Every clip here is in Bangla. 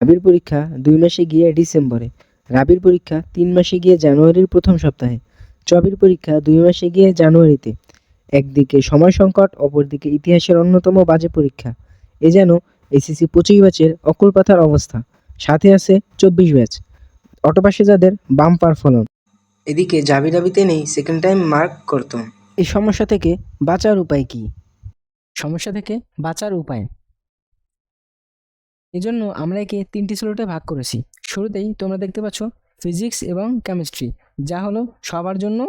রাবির পরীক্ষা দুই মাসে গিয়ে ডিসেম্বরে রাবির পরীক্ষা তিন মাসে গিয়ে জানুয়ারির প্রথম সপ্তাহে চবির পরীক্ষা দুই মাসে গিয়ে জানুয়ারিতে। একদিকে সময় সংকট অপরদিকে ইতিহাসের অন্যতম বাজে পরীক্ষা। এ যেন এসএসসি পঁচিশ ব্যাচের অকুল পাথার অবস্থা। সাথে আছে চব্বিশ ব্যাচ। অটোপাসে যাদের বাম্পার ফলন। এদিকে জাবি দাবিতে নেই সেকেন্ড টাইম মার্ক করতাম এই সমস্যা থেকে বাঁচার উপায় কি? সমস্যা থেকে বাঁচার উপায় এজন্য আমরা একে তিনটি স্লোটে ভাগ করেছি। শুরুতেই তোমরা দেখতে পাচ্ছ ফিজিক্স এবং কেমিস্ট্রি যা হলো সবার জন্য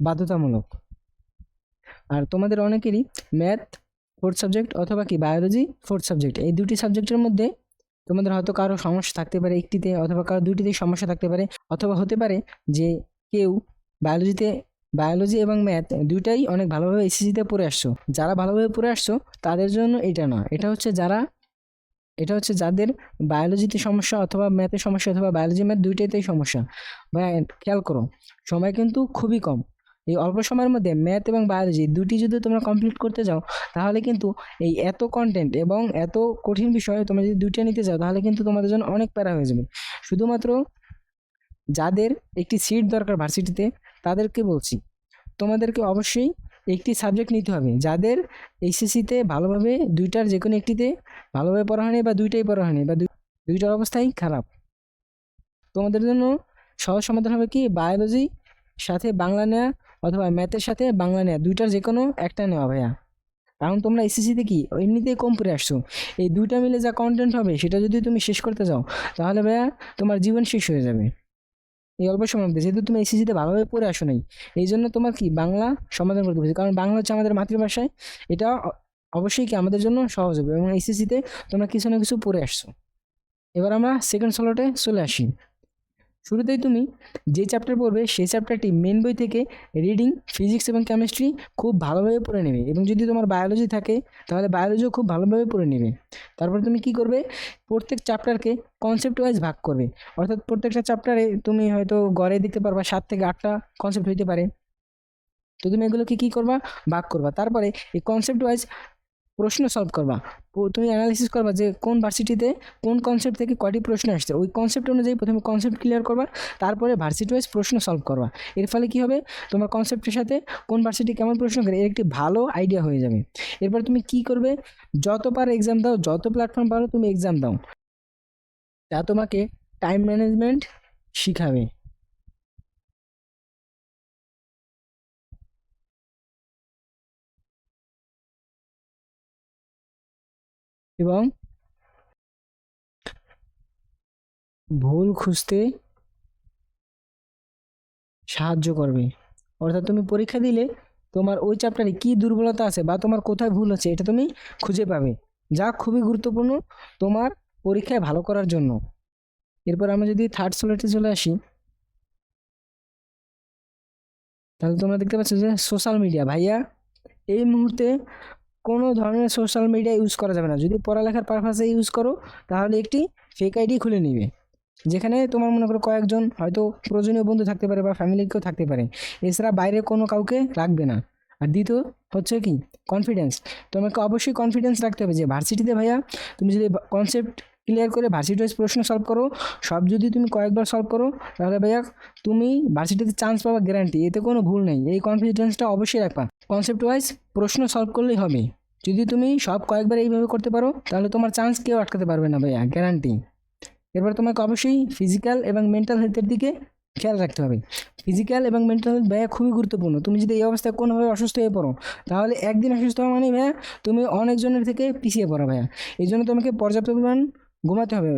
বাধ্যতামূলক। আর তোমাদের অনেকেরই ম্যাথ ফোর্থ সাবজেক্ট অথবা কি বায়োলজি ফোর্থ সাবজেক্ট এই দুটি সাবজেক্টের মধ্যে তোমাদের হয়তো কারও সমস্যা থাকতে পারে একটিতে অথবা কারও দুটিতে সমস্যা থাকতে পারে, অথবা হতে পারে যে কেউ বায়োলজিতে বায়োলজি এবং ম্যাথ দুইটাই অনেক ভালোভাবে এসএসসিতে পড়ে আসছো। যারা ভালোভাবে পড়ে আসছো, তাদের জন্য এটা না এটা হচ্ছে যারা এটা হচ্ছে যাদের বায়োলজিতে সমস্যা অথবা ম্যাথের সমস্যা অথবা বায়োলজি ম্যাথ দুইটাতেই সমস্যা। ভাই খেয়াল করো, সময় কিন্তু খুবই কম। এই অল্প সময়ের মধ্যে ম্যাথ এবং বায়োলজি দুটি যদি তোমরা কমপ্লিট করতে যাও, তাহলে কিন্তু এই এত কন্টেন্ট এবং এত কঠিন বিষয় তোমরা যদি দুইটা নিতে যাও, তাহলে কিন্তু তোমাদের জন্য অনেক প্যারা হয়ে যাবে। শুধুমাত্র যাদের একটি সিট দরকার ভার্সিটিতে তাদেরকে বলছি, তোমাদেরকে অবশ্যই একটি সাবজেক্ট নিতে হবে। যাদের এইচএসসিতে ভালোভাবে দুইটার যে কোনো একটিতে ভালোভাবে পড়া হয়নি বা দুইটাই পড়া হয়নি বা দুই- দুইটার অবস্থাই খারাপ। তোমাদের জন্য সহজ সমাধান হবে কি? বায়োলজি সাথে বাংলা নেওয়া অথবা ম্যাথের সাথে বাংলা নেওয়া দুইটার যে কোনো একটা নেওয়া ভাইয়া। কারণ তোমরা এসএসসিতে কি? এমনিতেই কম পড়ে আসছো। এই দুইটা মিলে যা কন্টেন্ট হবে, সেটা যদি তুমি শেষ করতে যাও, তাহলে ভাইয়া তোমার জীবন শেষ হয়ে যাবে। এই অল্প সময়ের মধ্যে। যেহেতু তুমি এসএসসিতে ভালোভাবে পড়ে আসো নাই, এই জন্য তোমার কি বাংলা সমাধান করতে পারছি কারণ বাংলা হচ্ছে আমাদের মাতৃভাষায়। এটা অবশ্যই কি আমাদের জন্য সহজ হবে এবং এসএসসিতে তোমরা কিছু না কিছু পড়ে আসছো। এবার আমরা সেকেন্ড স্লটে চলে আসি। শুরুতেই তুমি যে চ্যাপ্টার পড়বে, সেই চ্যাপ্টারটি মেন বই থেকে রিডিং ফিজিক্স এবং কেমিস্ট্রি খুব ভালোভাবে পড়ে নেবে এবং যদি তোমার বায়োলজি থাকে, তাহলে বায়োলজিও খুব ভালোভাবে পড়ে নেবে। তারপর তুমি কি করবে? প্রত্যেক চ্যাপ্টারকে কনসেপ্ট ওয়াইজ ভাগ করবে। অর্থাৎ প্রত্যেকটা চ্যাপ্টারে তুমি হয়তো গড়ে দিতে পারবা সাত থেকে আটটা কনসেপ্ট হইতে পারে। তো তুমি এগুলোকে কী করবা? ভাগ করবা। তারপরে এই কনসেপ্ট ওয়াইজ প্রশ্ন সলভ করবা। তুমি অ্যানালিসিস করবা যে কোন ভার্সিটিতে কোন কনসেপ্ট থেকে কয়টি প্রশ্ন আসছে। ওই কনসেপ্ট অনুযায়ী প্রথমে কনসেপ্ট ক্লিয়ার করবা, তারপরে ভার্সিটি ওয়াইজ প্রশ্ন সলভ করবা। এর ফলে কি হবে? তোমার কনসেপ্টের সাথে কোন ভার্সিটি কেমন প্রশ্ন করে, এর একটি ভালো আইডিয়া হয়ে যাবে। এরপর তুমি কি করবে? যত পারো এক্সাম দাও, যত প্ল্যাটফর্ম পারো তুমি এক্সাম দাও। যা তোমাকে টাইম ম্যানেজমেন্ট শিখাবে। এবং ভুল খুঁজতে সাহায্য করবে। অর্থাৎ তুমি পরীক্ষা দিলে তোমার ওই চ্যাপ্টারে কি দুর্বলতা আছে বা তোমার কোথায় ভুল আছে এটা তুমি খুঁজে পাবে। যা খুবই গুরুত্বপূর্ণ তোমার পরীক্ষায় ভালো করার জন্য। এরপর আমরা যদি থার্ড সোলেটে চলে আসি, তাহলে তোমরা দেখতে পাচ্ছ যে সোশ্যাল মিডিয়া ভাইয়া, এই মুহূর্তে কোনো ধরনের সোশ্যাল মিডিয়া ইউজ করা যাবে না। যদি পড়ালেখার পারপাসে ইউজ করো, তাহলে একটি ফেক আইডি খুলে নিবে। যেখানে তোমার মনে করো কয়েকজন হয়তো প্রয়োজনীয় বন্ধু থাকতে পারে বা ফ্যামিলিকেও থাকতে পারে। এছাড়া বাইরে কোনো কাউকে রাখবে না। আর দ্বিতীয় হচ্ছে কি? কনফিডেন্স তোমাকে অবশ্যই কনফিডেন্স রাখতে হবে যে ভার্সিটিতে ভাইয়া, তুমি যদি কনসেপ্ট ক্লিয়ার করে ভার্সিটি ওয়াইজ প্রশ্ন সলভ করো। সব যদি তুমি কয়েকবার সলভ করো, তাহলে ভাইয়া তুমি ভার্সিটিতে চান্স পাওয়া গ্যারান্টি এতে কোনো ভুল নেই। এই কনফিডেন্সটা অবশ্যই রাখবা। কনসেপ্ট ওয়াইজ প্রশ্ন সলভ করলেই হবে। যদি তুমি সব কয়েকবার এইভাবে করতে পারো, তাহলে তোমার চান্স কেউ আটকাতে পারবে না ভাইয়া গ্যারান্টি এরপর তোমাকে অবশ্যই ফিজিক্যাল এবং মেন্টাল হেলথের দিকে খেয়াল রাখতে হবে। ফিজিক্যাল এবং মেন্টাল হেলথ ভাইয়া খুবই গুরুত্বপূর্ণ। তুমি যদি এই অবস্থায় কোনোভাবে অসুস্থ হয়ে পড়ো, তাহলে একদিন অসুস্থ হওয়া মানে ভাইয়া তুমি অনেকজনের থেকে পিছিয়ে পড়ো ভাইয়া। এই জন্য তোমাকে পর্যাপ্ত পরিমাণ ঘুমাতে হবে।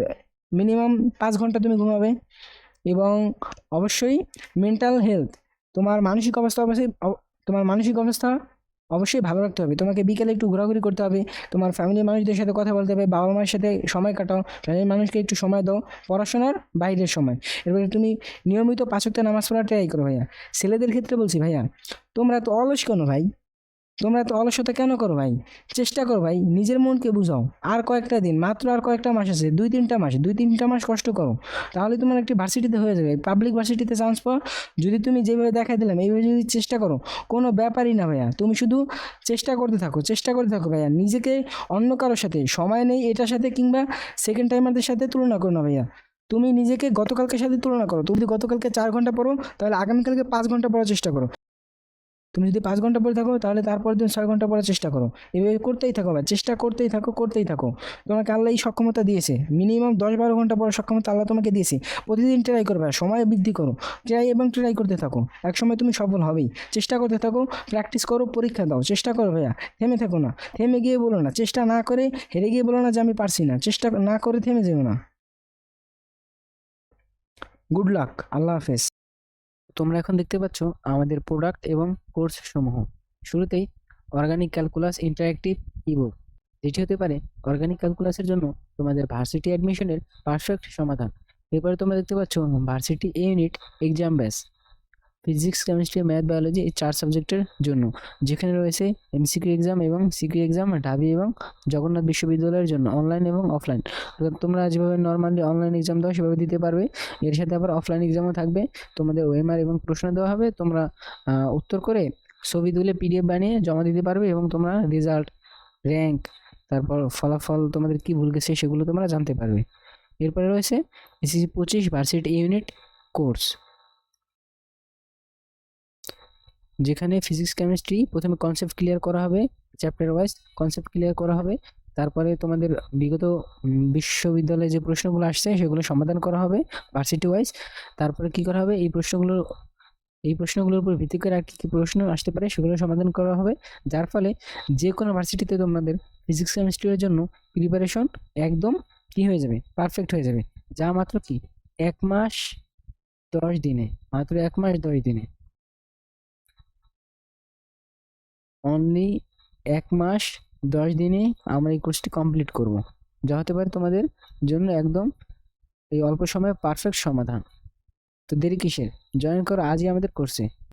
মিনিমাম পাঁচ ঘণ্টা তুমি ঘুমাবে এবং অবশ্যই মেন্টাল হেলথ তোমার মানসিক অবস্থা অবশ্যই তোমার মানসিক অবস্থা অবশ্যই ভালো রাখতে হবে। তোমাকে বিকেলে একটু ঘোরাঘুরি করতে হবে, তোমার ফ্যামিলির মানুষদের সাথে কথা বলতে হবে, বাবা মায়ের সাথে সময় কাটাও ফ্যামিলির মানুষকে একটু সময় দাও, পড়াশোনার বাইরের সময়। এরপরে তুমি নিয়মিত পাঁচক্ত নামাজ পড়া ট্রাই করো ভাইয়া। ছেলেদের ক্ষেত্রে বলছি ভাইয়া, তোমরা তো অলস কেন ভাই? তোমরা এত অলসতা কেন করো ভাই? চেষ্টা করো ভাই, নিজের মনকে বুঝাও। আর কয়েকটা দিন, মাত্র আর কয়েকটা মাস আছে, দুই তিনটা মাস, দুই তিনটা মাস কষ্ট করো। তাহলে তোমার একটি ভার্সিটিতে হয়ে যাবে। পাবলিক ভার্সিটিতে চান্স পাও। যদি তুমি যেভাবে দেখাই দিলাম, এইভাবে যদি চেষ্টা করো, কোনো ব্যাপারই না ভাইয়া। তুমি শুধু চেষ্টা করতে থাকো, চেষ্টা করতে থাকো ভাইয়া। নিজেকে অন্য কারোর সাথে, সময় নেই এটার সাথে কিংবা সেকেন্ড টাইমারদের সাথে তুলনা করো না ভাইয়া। তুমি নিজেকে গতকালকের সাথে তুলনা করো। তুমি যদি গতকালকে চার ঘণ্টা পড়ো, তাহলে আগামীকালকে পাঁচ ঘণ্টা পড়ার চেষ্টা করো। তুমি যদি পাঁচ ঘণ্টা পড়ে থাকো, তাহলে তারপর দিন ছয় ঘণ্টা পড়ার চেষ্টা করো। এভাবে করতেই থাকো ভাই চেষ্টা করতেই থাকো করতেই থাকো। তোমাকে আল্লাহ এই সক্ষমতা দিয়েছে। মিনিমাম দশ বারো ঘণ্টা পড়ার সক্ষমতা আল্লাহ তোমাকে দিয়েছে। প্রতিদিন ট্রাই করবে সময় বৃদ্ধি করো। ট্রাই এবং ট্রাই করতে থাকো। এক সময় তুমি সফল হবেই। চেষ্টা করতে থাকো প্র্যাকটিস করো, পরীক্ষা দাও। চেষ্টা করো ভাইয়া, থেমে থাকো না। থেমে গিয়ে বলো না। চেষ্টা না করে হেরে গিয়ে বলো না যে আমি পারছি না। চেষ্টা না করে থেমে যেও না। গুড লাক আল্লাহ হাফেজ। তোমরা এখন দেখতে পাচ্ছ আমাদের প্রোডাক্ট এবং কোর্স সমূহ। শুরুতেই অর্গানিক ক্যালকুলাস ইন্টারাক্টিভ ইবুক যেটি হতে পারে অর্গানিক ক্যালকুলাসের জন্য তোমাদের ভার্সিটি অ্যাডমিশনের পারফেক্ট সমাধান। এরপরে তোমরা দেখতে পাচ্ছ ভার্সিটি এ ইউনিট এক্সাম ব্যাস ফিজিক্স কেমিস্ট্রি ম্যাথ বায়োলজি এই চার সাবজেক্টের জন্য। যেখানে রয়েছে এমসিকিউ এক্সাম এবং সিকিউ এক্সাম ঢাবি এবং জগন্নাথ বিশ্ববিদ্যালয়ের জন্য অনলাইন এবং অফলাইন তোমরা যেভাবে নর্মালি অনলাইন এক্সাম দাও, সেভাবে দিতে পারবে। এর সাথে আবার অফলাইন এক্সামও থাকবে। তোমাদের ওএমআর এবং প্রশ্ন দেওয়া হবে। তোমরা উত্তর করে ছবি তুলে পিডিএফ বানিয়ে জমা দিতে পারবে এবং তোমরা রেজাল্ট র্যাঙ্ক তারপর ফলাফল তোমাদের কি ভুল গেছে সেগুলো তোমরা জানতে পারবে। এরপরে রয়েছে এসিসি পঁচিশ ভার্সিটি ইউনিট কোর্স যেখানে ফিজিক্স কেমিস্ট্রি প্রথমে কনসেপ্ট ক্লিয়ার করা হবে চ্যাপ্টার ওয়াইজ কনসেপ্ট ক্লিয়ার করা হবে। তারপরে তোমাদের বিগত বিশ্ববিদ্যালয়ে যে প্রশ্নগুলো আসছে সেগুলো সমাধান করা হবে ভার্সিটি ওয়াইজ তারপরে কি করা হবে? এই প্রশ্নগুলো, এই প্রশ্নগুলোর উপর ভিত্তি করে আর কী কি প্রশ্ন আসতে পারে সেগুলো সমাধান করা হবে। যার ফলে যে কোনো ভার্সিটিতে তোমাদের ফিজিক্স কেমিস্ট্রির জন্য প্রিপারেশন একদম কি হয়ে যাবে? পারফেক্ট হয়ে যাবে। যা মাত্র কি? এক মাস দশ দিনে। মাত্র এক মাস দশ দিনে। অনলি এক মাস, দশ দিনে আমরা এই কোর্সটি কমপ্লিট করব। যা হতে পারে তোমাদের জন্য একদম এই অল্প সময়ে পারফেক্ট সমাধান। তো দেরি কিসের? জয়েন করো, আজই আমাদের কোর্সে